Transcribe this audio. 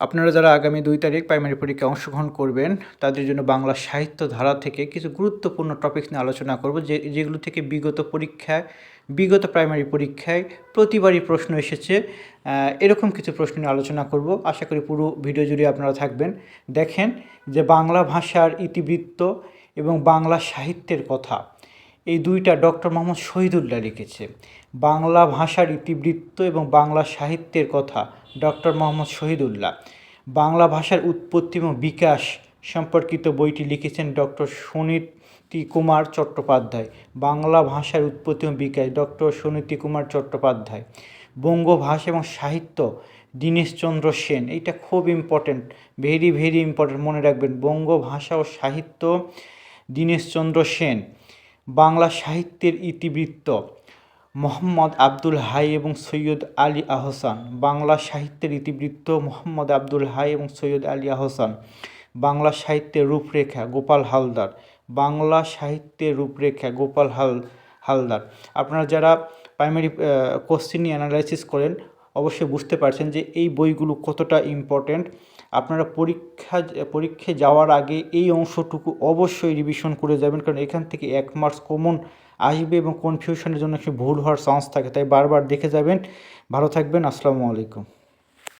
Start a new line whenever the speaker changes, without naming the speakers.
আপনারা যারা আগামী দুই তারিখ প্রাইমারি পরীক্ষায় অংশগ্রহণ করবেন, তাদের জন্য বাংলা সাহিত্য ধারা থেকে কিছু গুরুত্বপূর্ণ টপিকস নিয়ে আলোচনা করব, যে, যেগুলো থেকে বিগত পরীক্ষায়, বিগত প্রাইমারি পরীক্ষায় প্রতিবারই প্রশ্ন এসেছে। এরকম কিছু প্রশ্ন নিয়ে আলোচনা করব। আশা করি পুরো ভিডিও জুড়ে আপনারা থাকবেন। দেখেন যে বাংলা ভাষার ইতিবৃত্ত এবং বাংলা সাহিত্যের কথা। এই দুইটা ডক্টর মোহাম্মদ শহীদুল্লাহ লিখেছে। বাংলা ভাষার ইতিবৃত্ত এবং বাংলা সাহিত্যের কথা ডক্টর মোহাম্মদ শহীদুল্লাহ। বাংলা ভাষার উৎপত্তি এবং বিকাশ সম্পর্কিত বইটি লিখেছেন ডক্টর সুনীতি কুমার চট্টোপাধ্যায়। বাংলা ভাষার উৎপত্তি এবং বিকাশ, ডক্টর সুনীতি কুমার চট্টোপাধ্যায়। বঙ্গ ভাষা এবং সাহিত্য দীনেশচন্দ্র সেন, এইটা খুব ইম্পর্ট্যান্ট ভেরি ভেরি ইম্পর্ট্যান্ট মনে রাখবেন। বঙ্গ ভাষা ও সাহিত্য দীনেশচন্দ্র সেন। বাংলা সাহিত্যের ইতিবৃত্ত মোহাম্মদ আব্দুল হাই এবং সৈয়দ আলী আহসান। বাংলা সাহিত্যের ইতিবৃত্ত মোহাম্মদ আব্দুল হাই এবং সৈয়দ আলী আহসান। বাংলা সাহিত্যের রূপরেখা গোপাল হালদার। বাংলা সাহিত্যের রূপরেখা গোপাল হাল হালদার। আপনারা যারা প্রাইমারি কোশ্চিন অ্যানালাইসিস করেন অবশ্যই বুঝতে পারছেন যে এই বইগুলো কতটা ইম্পর্ট্যান্ট আপনারা পরীক্ষা পরীক্ষায় যাওয়ার আগে এই অংশটুকু অবশ্যই রিভিশন করে যাবেন, কারণ এখান থেকে এক মার্কস কমন আসবে এবং কনফিউশনের জন্য একটু ভুল হওয়ার চান্স থাকে। তাই বারবার দেখে যাবেন। ভালো থাকবেন। আসসালামু আলাইকুম।